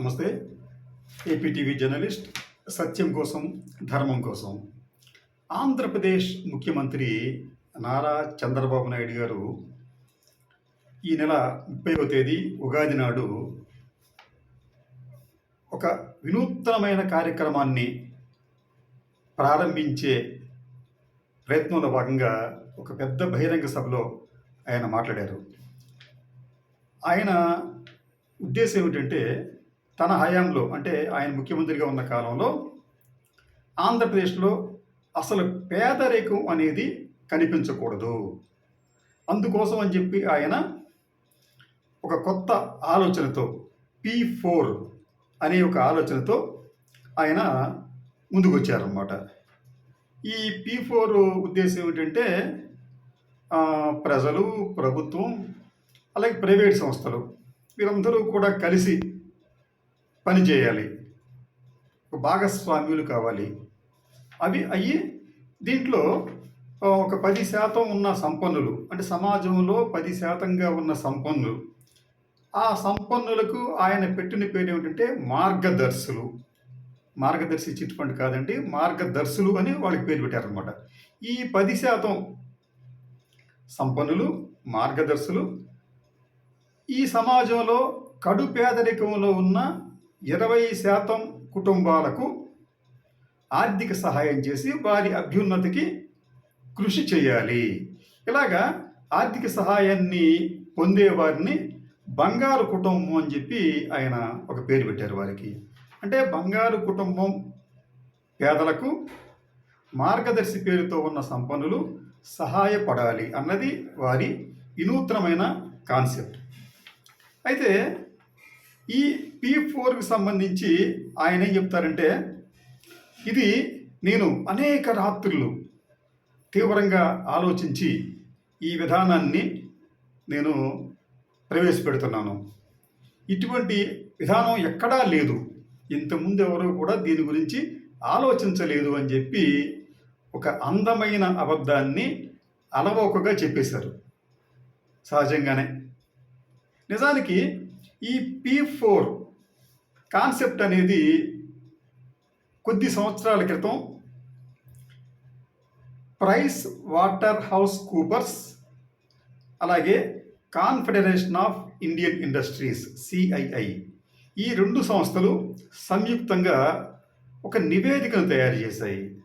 నమస్తే. APTV journalist సత్యం కోసం ధర్మం కోసం. ఆంధ్రప్రదేశ్ ముఖ్యమంత్రి నారా చంద్రబాబు నాయుడు గారు ఈ నెల ముప్పైవ తేదీ ఉగాది నాడు ఒక వినూత్నమైన కార్యక్రమాన్ని ప్రారంభించే ప్రయత్నంలో భాగంగా ఒక పెద్ద బహిరంగ సభలో ఆయన మాట్లాడారు. ఆయన ఉద్దేశం ఏమిటంటే తన హయాంలో అంటే ఆయన ముఖ్యమంత్రిగా ఉన్న కాలంలో ఆంధ్రప్రదేశ్లో అసలు పేదరికం అనేది కనిపించకూడదు. అందుకోసం అని చెప్పి ఆయన ఒక కొత్త ఆలోచనతో పీ ఫోర్ అనే ఒక ఆలోచనతో ఆయన ముందుకు వచ్చారన్నమాట ఈ పీ ఫోర్ ఉద్దేశం ఏమిటంటే ప్రజలు ప్రభుత్వం అలాగే ప్రైవేట్ సంస్థలు వీరందరూ కూడా కలిసి పనిచేయాలి చేయాలి. భాగస్వామ్యులు కావాలి. అవి అయ్యి దీంట్లో ఒక పది శాతం ఉన్న సంపన్నులు అంటే సమాజంలో పది శాతంగా ఉన్న సంపన్నులు. ఆ సంపన్నులకు ఆయన పెట్టిన పేరు ఏమిటంటే మార్గదర్శులు. మార్గదర్శి చిట్ ఫండ్ కాదండి మార్గదర్శులు అని వాళ్ళకి పేరు పెట్టారనమాట ఈ పది శాతం సంపన్నులు మార్గదర్శులు ఈ సమాజంలో కడు పేదరికంలో ఉన్న ఇరవై శాతం కుటుంబాలకు ఆర్థిక సహాయం చేసి వారి అభ్యున్నతికి కృషి చేయాలి. ఇలాగా ఆర్థిక సహాయాన్ని పొందే వారిని బంగారు కుటుంబం అని చెప్పి ఆయన ఒక పేరు పెట్టారు వారికి. అంటే బంగారు కుటుంబం పేదలకు మార్గదర్శి పేరుతో ఉన్న సంపన్నులు సహాయపడాలి అన్నది వారి వినూత్నమైన కాన్సెప్ట్. అయితే ఈ పీ ఫోర్కి సంబంధించి ఆయన ఏం చెప్తారంటే ఇది నేను అనేక రాత్రులు తీవ్రంగా ఆలోచించి ఈ విధానాన్ని నేను ప్రవేశపెడుతున్నాను. ఇటువంటి విధానం ఎక్కడా లేదు. ఇంతకుముందు ఎవరు కూడా దీని గురించి ఆలోచించలేదు అని చెప్పి ఒక అందమైన అబద్ధాన్ని అలవోకగా చెప్పేశారు. సహజంగానే. నిజానికి ఈ పీ ఫోర్ కాన్సెప్ట్ అనేది కొద్ది సంవత్సరాల క్రితం ప్రైస్ వాటర్ హౌస్ కూపర్స్ అలాగే confederation of Indian industries CII ఈ రెండు సంస్థలు సంయుక్తంగా ఒక నివేదికను తయారు చేశాయి.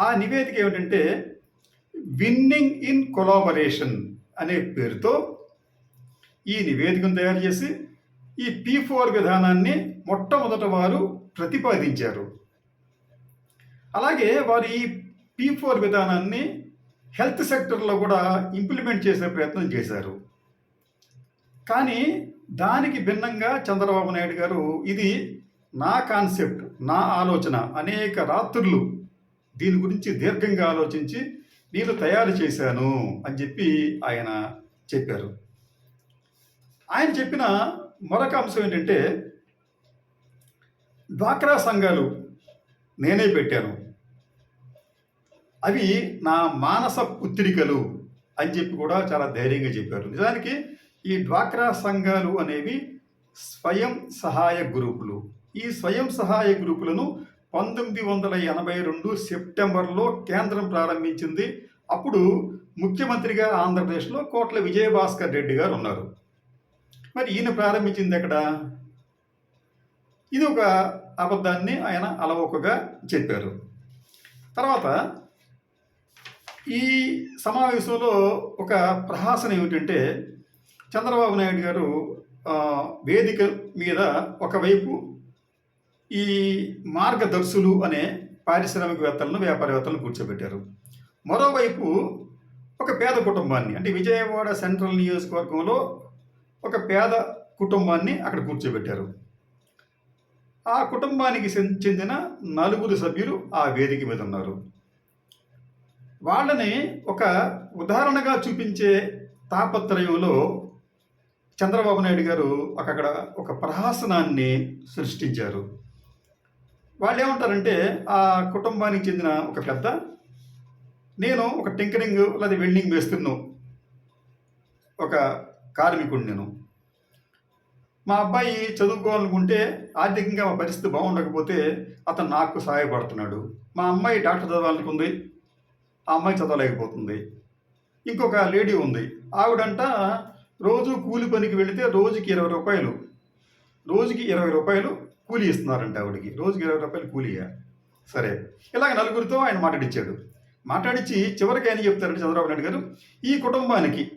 ఆ నివేదిక ఏమిటంటే విన్నింగ్ ఇన్ కొలాబరేషన్ అనే పేరుతో ఈ నివేదికను తయారు చేసి ఈ పీ ఫోర్ విధానాన్ని మొట్టమొదట వారు ప్రతిపాదించారు. అలాగే వారు ఈ పీ ఫోర్ విధానాన్ని హెల్త్ సెక్టర్లో కూడా ఇంప్లిమెంట్ చేసే ప్రయత్నం చేశారు. కానీ దానికి భిన్నంగా చంద్రబాబు నాయుడు గారు ఇది నా కాన్సెప్ట్ నా ఆలోచన అనేక రాత్రులు దీని గురించి దీర్ఘంగా ఆలోచించి నేను తయారు చేశాను అని చెప్పి ఆయన చెప్పారు. ఆయన చెప్పిన మరొక అంశం ఏంటంటే డ్వాక్రా సంఘాలు నేనే పెట్టాను. అవి నా మానస పుత్రికలు అని చెప్పి కూడా చాలా ధైర్యంగా చెప్పారు. నిజానికి ఈ డ్వాక్రా సంఘాలు అనేవి స్వయం సహాయ గ్రూపులు. ఈ స్వయం సహాయ గ్రూపులను పంతొమ్మిది వందల ఎనభై రెండు సెప్టెంబర్లో కేంద్రం ప్రారంభించింది. అప్పుడు ముఖ్యమంత్రిగా ఆంధ్రప్రదేశ్లో కోట్ల విజయభాస్కర్ రెడ్డి గారు ఉన్నారు. మరి ఈయన ప్రారంభించింది ఎక్కడ? ఇది ఒక అబద్ధాన్ని ఆయన అలవోకగా చెప్పారు. తర్వాత ఈ సమావేశంలో ఒక ప్రహాసన ఏమిటంటే చంద్రబాబు నాయుడు గారు వేదిక మీద ఒకవైపు ఈ మార్గదర్శులు అనే పారిశ్రామికవేత్తలను వ్యాపారవేత్తలను కూర్చోబెట్టారు. మరోవైపు ఒక పేద కుటుంబాన్ని అంటే విజయవాడ సెంట్రల్ నియోజకవర్గంలో ఒక పేద కుటుంబాన్ని అక్కడ కూర్చోబెట్టారు. ఆ కుటుంబానికి చెందిన నలుగురు సభ్యులు ఆ వేదిక మీద ఉన్నారు. వాళ్ళని ఒక ఉదాహరణగా చూపించే తాపత్రయంలో చంద్రబాబు నాయుడు గారు అక్కడ ఒక ప్రహాసనాన్ని సృష్టించారు. వాళ్ళు ఏమంటారంటే ఆ కుటుంబానికి చెందిన ఒక పెద్ద నేను ఒక టింకరింగ్ లేదా వెల్డింగ్ వేస్తున్నాను ఒక కార్మికుడు నేను మా అబ్బాయి చదువుకోవాలనుకుంటే ఆర్థికంగా మా పరిస్థితి బాగుండకపోతే అతను నాకు సహాయపడుతున్నాడు. మా అమ్మాయి డాక్టర్ చదవాలనుకుంది. ఆ అమ్మాయి చదవలేకపోతుంది. ఇంకొక లేడీ ఉంది. ఆవిడంట రోజు కూలి పనికి వెళితే రోజుకి ఇరవై రూపాయలు. రోజుకి ఇరవై రూపాయలు కూలి ఇస్తున్నారంట ఆవిడికి. రోజుకి ఇరవై రూపాయలు కూలియా. సరే. ఇలాగ నలుగురితో ఆయన మాట్లాడిచ్చాడు. మాట్లాడించి చివరికి ఆయన చెప్తారంటే చంద్రబాబు నాయుడు గారు ఈ కుటుంబానికి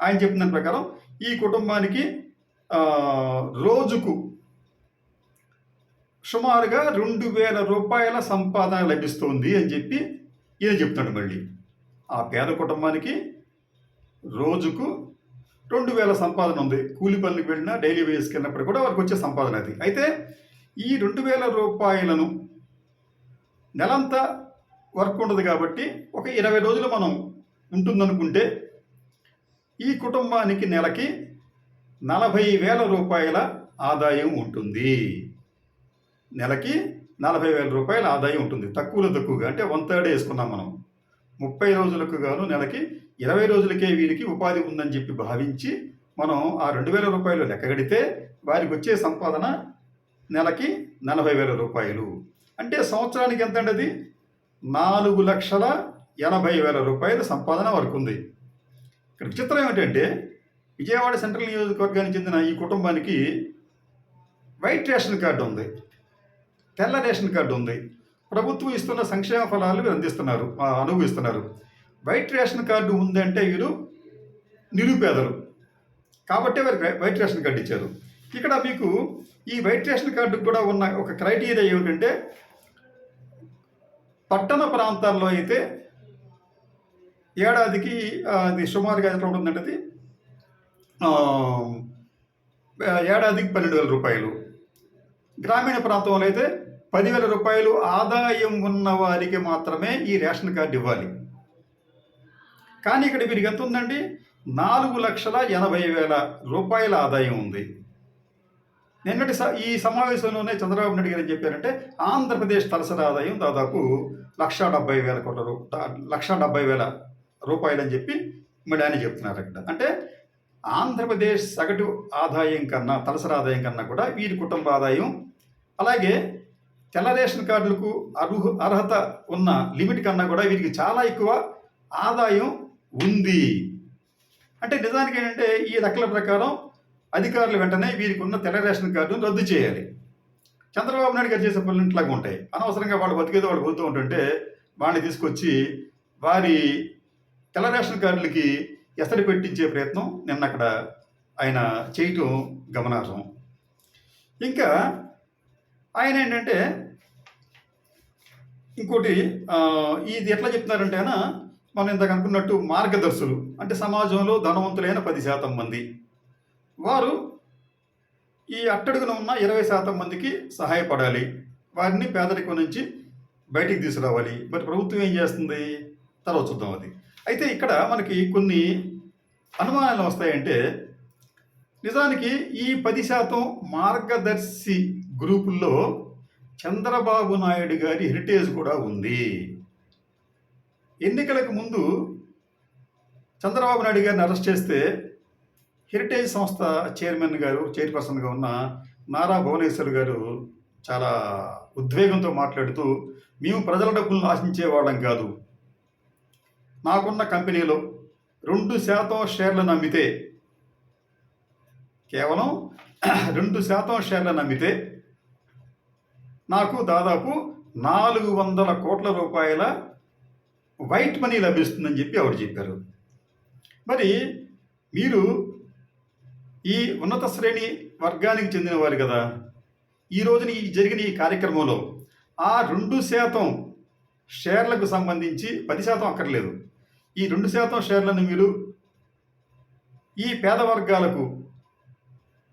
ఆయన చెప్పిన ప్రకారం ఈ కుటుంబానికి రోజుకు సుమారుగా రెండు వేల రూపాయల సంపాదన లభిస్తుంది అని చెప్పి ఈయన చెప్తాడు మళ్ళీ. ఆ పేద కుటుంబానికి రోజుకు రెండు వేల సంపాదన ఉంది. కూలి పనులకు వెళ్ళినా డైలీ వేస్కి వెళ్ళినప్పుడు కూడా వారికి వచ్చే సంపాదన అది. అయితే ఈ రెండు వేల రూపాయలను నెలంతా వర్క్ ఉండదు కాబట్టి ఒక ఇరవై రోజులు మనం ఉంటుందనుకుంటే ఈ కుటుంబానికి నెలకి నలభై వేల రూపాయల ఆదాయం ఉంటుంది. నెలకి నలభై వేల రూపాయల ఆదాయం ఉంటుంది. తక్కువలో తక్కువగా అంటే వన్ థర్డ్ వేసుకున్నాం మనం. ముప్పై రోజులకు గాను నెలకి ఇరవై రోజులకే వీరికి ఉపాధి ఉందని చెప్పి భావించి మనం ఆ రెండు వేల రూపాయలు లెక్కగడితే వారికి వచ్చే సంపాదన నెలకి నలభై వేల రూపాయలు. అంటే సంవత్సరానికి ఎంత అండి అది? నాలుగు లక్షల ఎనభై వేల రూపాయల సంపాదన వరకు ఉంది. ఇక్కడ విచిత్రం ఏమిటంటే విజయవాడ సెంట్రల్ నియోజకవర్గానికి చెందిన ఈ కుటుంబానికి వైట్ రేషన్ కార్డు ఉంది తెల్ల రేషన్ కార్డు ఉంది. ప్రభుత్వం ఇస్తున్న సంక్షేమ ఫలాలు వీరు అందిస్తున్నారు అనుభవిస్తున్నారు. వైట్ రేషన్ కార్డు ఉందంటే వీరు నిరుపేదలు. కాబట్టి వారికి వైట్ రేషన్ కార్డు ఇచ్చారు. ఇక్కడ మీకు ఈ వైట్ రేషన్ కార్డు కూడా ఉన్న ఒక క్రైటీరియా ఏమిటంటే పట్టణ ప్రాంతాల్లో అయితే ఏడాదికి అది సుమారుగా ఎంత ఉంటుందంటే అది ఏడాదికి పన్నెండు వేల రూపాయలు. గ్రామీణ ప్రాంతంలో అయితే పదివేల రూపాయలు ఆదాయం ఉన్న వారికి మాత్రమే ఈ రేషన్ కార్డు ఇవ్వాలి. కానీ ఇక్కడ వీరికి ఎంత ఉందండి? నాలుగు లక్షల ఎనభై వేల రూపాయల ఆదాయం ఉంది. నిన్నటి స- ఈ సమావేశంలోనే చంద్రబాబు నాయుడు గారు ఏం చెప్పారంటే ఆంధ్రప్రదేశ్ తలసరి ఆదాయం దాదాపు లక్ష డెబ్బై వేల కోట్ల రూ లక్ష డెబ్బై వేల రూపాయలు అని చెప్పి మళ్ళీ ఆయన చెప్తున్నారు అక్కడ. అంటే ఆంధ్రప్రదేశ్ సగటు ఆదాయం కన్నా తలసరి ఆదాయం కన్నా కూడా వీరి కుటుంబ ఆదాయం అలాగే తెల్ల రేషన్ కార్డులకు అర్హు అర్హత ఉన్న లిమిట్ కన్నా కూడా వీరికి చాలా ఎక్కువ ఆదాయం ఉంది. అంటే నిజానికి ఏంటంటే ఈ లెక్కల ప్రకారం అధికారులు వెంటనే వీరికి ఉన్న తెల్ల రేషన్ కార్డును రద్దు చేయాలి. చంద్రబాబు నాయుడు గారు చేసే పనులు ఇట్లాగా ఉంటాయి. అనవసరంగా వాళ్ళు బతికేదో వాళ్ళు పోతూ ఉంటుంటే వాడిని తీసుకొచ్చి వారి తెల్ల రేషన్ కార్డులకి ఎసడి పెట్టించే ప్రయత్నం నిన్న అక్కడ ఆయన చేయటం గమనార్హం. ఇంకా ఆయన ఏంటంటే ఇంకోటి ఇది ఎట్లా చెప్తున్నారంటే ఆయన మనం ఇంతకు అనుకున్నట్టు మార్గదర్శులు అంటే సమాజంలో ధనవంతులైన పది శాతం మంది. వారు ఈ అట్టడుగున ఉన్న ఇరవై శాతం మందికి సహాయపడాలి. వారిని పేదరికం నుంచి బయటికి తీసుకురావాలి. మరి ప్రభుత్వం ఏం చేస్తుంది? తర్వాత చూద్దాం అది. అయితే ఇక్కడ మనకి కొన్ని అనుమానాలు వస్తాయంటే నిజానికి ఈ పది శాతం మార్గదర్శి గ్రూపుల్లో చంద్రబాబు నాయుడు గారి హెరిటేజ్ కూడా ఉంది. ఎన్నికలకు ముందు చంద్రబాబు నాయుడు గారిని అరెస్ట్ చేస్తే హెరిటేజ్ సంస్థ చైర్మన్ గారు చైర్పర్సన్గా ఉన్న నారా భువనేశ్వర్ గారు చాలా ఉద్వేగంతో మాట్లాడుతూ మేము ప్రజల డబ్బులను ఆశించే వాళ్ళం కాదు. నాకున్న కంపెనీలో రెండు శాతం షేర్లను అమ్మితే కేవలం రెండు శాతం షేర్లను అమ్మితే నాకు దాదాపు నాలుగు వందల కోట్ల రూపాయల వైట్ మనీ లభిస్తుందని చెప్పి ఆవిడ చెప్పారు? మరి మీరు ఈ ఉన్నత శ్రేణి వర్గానికి చెందిన వారు కదా ఈ రోజున ఈ జరిగిన ఈ కార్యక్రమంలో ఆ రెండు శాతం షేర్లకు సంబంధించి పది శాతం అక్కర్లేదు. ఈ రెండు శాతం షేర్లను మీరు ఈ పేద వర్గాలకు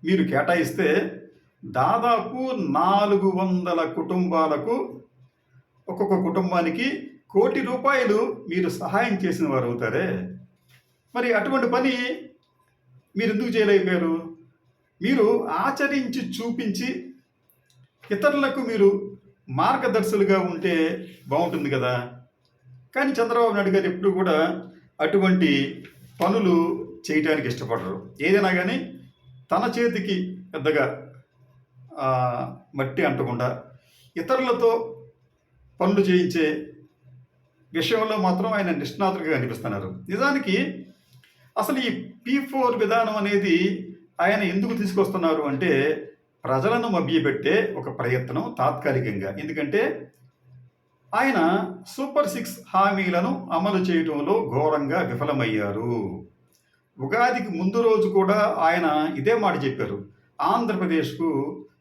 మీరు కేటాయిస్తే దాదాపు నాలుగు వందల కుటుంబాలకు ఒక్కొక్క కుటుంబానికి కోటి రూపాయలు మీరు సహాయం చేసిన వారు అవుతారే? మరి అటువంటి పని మీరు ఎందుకు చేయలేకపోయారు మీరు ఆచరించి చూపించి ఇతరులకు మీరు మార్గదర్శులుగా ఉంటే బాగుంటుంది కదా. కానీ చంద్రబాబు నాయుడు గారు ఎప్పుడు కూడా అటువంటి పనులు చేయటానికి ఇష్టపడరు. ఏదైనా కానీ తన చేతికి పెద్దగా మట్టి అంటకుండా ఇతరులతో పనులు చేయించే విషయంలో మాత్రం ఆయన నిష్ణాతులుగా కనిపిస్తున్నారు. నిజానికి అసలు ఈ పీ ఫోర్ విధానం అనేది ఆయన ఎందుకు తీసుకొస్తున్నారు అంటే ప్రజలను మభ్యపెట్టే ఒక ప్రయత్నం తాత్కాలికంగా. ఎందుకంటే ఆయన సూపర్ సిక్స్ హామీలను అమలు చేయడంలో ఘోరంగా విఫలమయ్యారు. ఉగాదికి ముందు రోజు కూడా ఆయన ఇదే మాట చెప్పారు. ఆంధ్రప్రదేశ్కు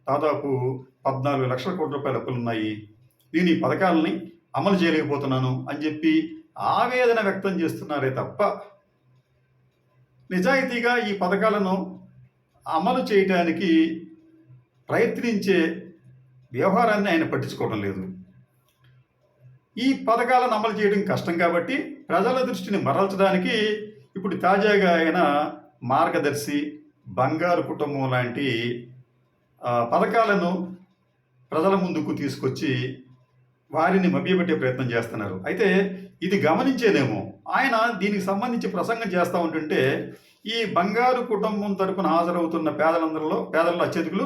దాదాపు పద్నాలుగు లక్షల కోట్ల రూపాయల అప్పులు ఉన్నాయి నేను ఈ పథకాలని అమలు చేయలేకపోతున్నాను అని చెప్పి ఆవేదన వ్యక్తం చేస్తున్నారే తప్ప నిజాయితీగా ఈ పథకాలను అమలు చేయడానికి ప్రయత్నించే వ్యవహారాన్ని ఆయన పట్టించుకోవడం లేదు. ఈ పథకాలను అమలు చేయడం కష్టం కాబట్టి ప్రజల దృష్టిని మరల్చడానికి ఇప్పుడు తాజాగా ఆయన మార్గదర్శి బంగారు కుటుంబం లాంటి పథకాలను ప్రజల ముందుకు తీసుకొచ్చి వారిని మభ్యపెట్టే ప్రయత్నం చేస్తున్నారు. అయితే ఇది గమనించేదేమో ఆయన దీనికి సంబంధించి ప్రసంగం చేస్తూ ఉంటుంటే ఈ బంగారు కుటుంబం తరపున హాజరవుతున్న పేదలందరిలో పేదల్లో అత్యధికులు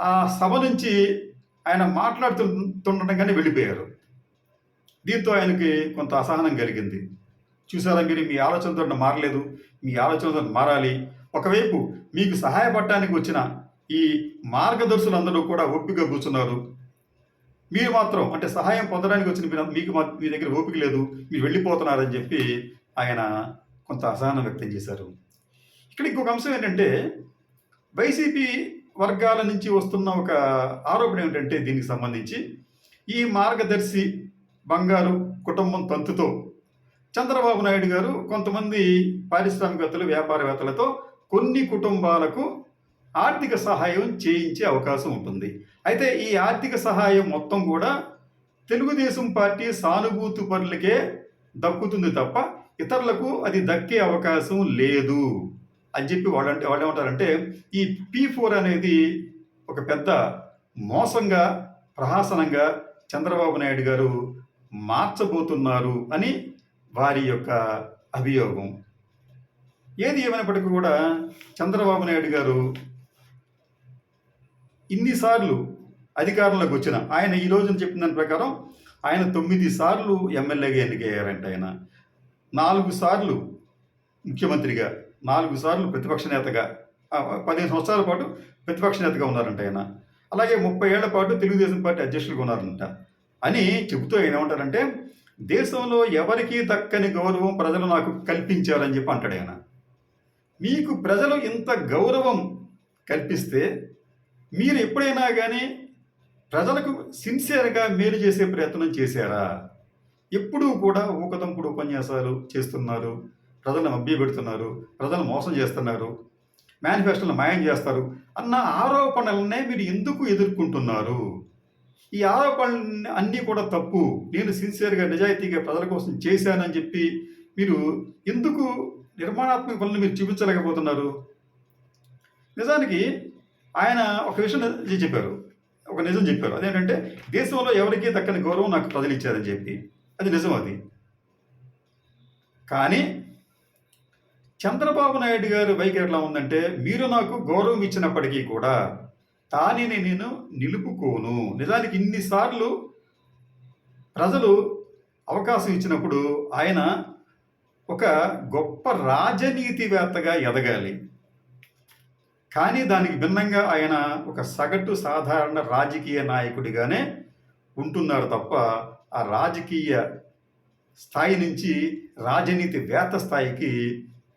ఆ సభ నుంచి ఆయన మాట్లాడుతుండగానే వెళ్ళిపోయారు. దీంతో ఆయనకి కొంత అసహనం కలిగింది. చూసారా మీరు మీ ఆలోచనతో మారలేదు. మీ ఆలోచనతో మారాలి. ఒకవైపు మీకు సహాయపడటానికి వచ్చిన ఈ మార్గదర్శులందరూ కూడా ఓపికగా కూర్చున్నారు. మీరు మాత్రం అంటే సహాయం పొందడానికి వచ్చిన మీరు- మీకు మీ దగ్గర ఓపిక లేదు. మీరు వెళ్ళిపోతున్నారని చెప్పి ఆయన కొంత అసహనం వ్యక్తం చేశారు. ఇక్కడ ఇంకొక అంశం ఏంటంటే వైసీపీ వర్గాల నుంచి వస్తున్న ఒక ఆరోపణ ఏమిటంటే దీనికి సంబంధించి ఈ మార్గదర్శి బంగారు కుటుంబం తంతుతో చంద్రబాబు నాయుడు గారు కొంతమంది పారిశ్రామికవేత్తలు వ్యాపారవేత్తలతో కొన్ని కుటుంబాలకు ఆర్థిక సహాయం చేయించే అవకాశం ఉంటుంది. అయితే ఈ ఆర్థిక సహాయం మొత్తం కూడా తెలుగుదేశం పార్టీ సానుభూతి పనులకే దక్కుతుంది తప్ప ఇతరులకు అది దక్కే అవకాశం లేదు అని చెప్పి వాళ్ళంటే వాళ్ళు ఏమంటారంటే ఈ పీ ఫోర్ అనేది ఒక పెద్ద మోసంగా ప్రహాసనంగా చంద్రబాబు నాయుడు గారు మార్చబోతున్నారు అని వారి యొక్క అభియోగం. ఏది ఏమైనప్పటికీ కూడా చంద్రబాబు నాయుడు గారు ఇన్నిసార్లు అధికారంలోకి వచ్చిన ఆయన ఈ రోజున చెప్పిన దాని ప్రకారం ఆయన తొమ్మిది సార్లు ఎమ్మెల్యేగా ఎన్నికయ్యారంట ఆయన. నాలుగు సార్లు ముఖ్యమంత్రిగా నాలుగు సార్లు ప్రతిపక్ష నేతగా పదిహేను సంవత్సరాల పాటు ప్రతిపక్ష నేతగా ఉన్నారంట ఆయన. అలాగే ముప్పై ఏళ్ళ పాటు తెలుగుదేశం పార్టీ అధ్యక్షులుగా ఉన్నారంట. అని చెబుతూ ఆయన ఏమంటారంటే దేశంలో ఎవరికీ దక్కని గౌరవం ప్రజలు నాకు కల్పించారని చెప్పి అంటాడు ఆయన. మీకు ప్రజలు ఇంత గౌరవం కల్పిస్తే మీరు ఎప్పుడైనా కానీ ప్రజలకు సిన్సియర్గా మేలు చేసే ప్రయత్నం చేశారా? ఎప్పుడూ కూడా ఊకతంపుడు ఉపన్యాసాలు చేస్తున్నారు ప్రజలను మభ్యపెడుతున్నారు ప్రజలను మోసం చేస్తున్నారు మేనిఫెస్టోలను మాయం చేస్తారు అన్న ఆరోపణలనే మీరు ఎందుకు ఎదుర్కొంటున్నారు? ఈ ఆరోపణలు అన్నీ కూడా తప్పు. నేను సిన్సియర్గా నిజాయితీగా ప్రజల కోసం చేశానని చెప్పి మీరు ఎందుకు నిర్మాణాత్మక పనులు మీరు చూపించలేకపోతున్నారు? నిజానికి ఆయన ఒక విషయం చెప్పారు. ఒక నిజం చెప్పారు. అదేంటంటే దేశంలో ఎవరికీ దక్కని గౌరవం నాకు ప్రజలు ఇచ్చారని చెప్పి. అది నిజం అది. కానీ చంద్రబాబు నాయుడు గారి వైఖరి ఎట్లా ఉందంటే మీరు నాకు గౌరవం ఇచ్చినప్పటికీ కూడా దానిని నేను నిలుపుకోను. నిజానికి ఇన్నిసార్లు ప్రజలు అవకాశం ఇచ్చినప్పుడు ఆయన ఒక గొప్ప రాజనీతివేత్తగా ఎదగాలి. కానీ దానికి భిన్నంగా ఆయన ఒక సగటు సాధారణ రాజకీయ నాయకుడిగానే ఉంటున్నారు తప్ప ఆ రాజకీయ స్థాయి నుంచి రాజనీతి వేత్త స్థాయికి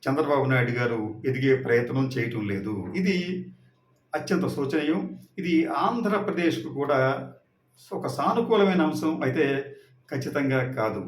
చంద్రబాబు నాయుడు గారు ఎదిగే ప్రయత్నం చేయటం లేదు. ఇది అత్యంత శోచనీయం. ఇది ఆంధ్రప్రదేశ్కు కూడా ఒక సానుకూలమైన అంశం అయితే ఖచ్చితంగా కాదు.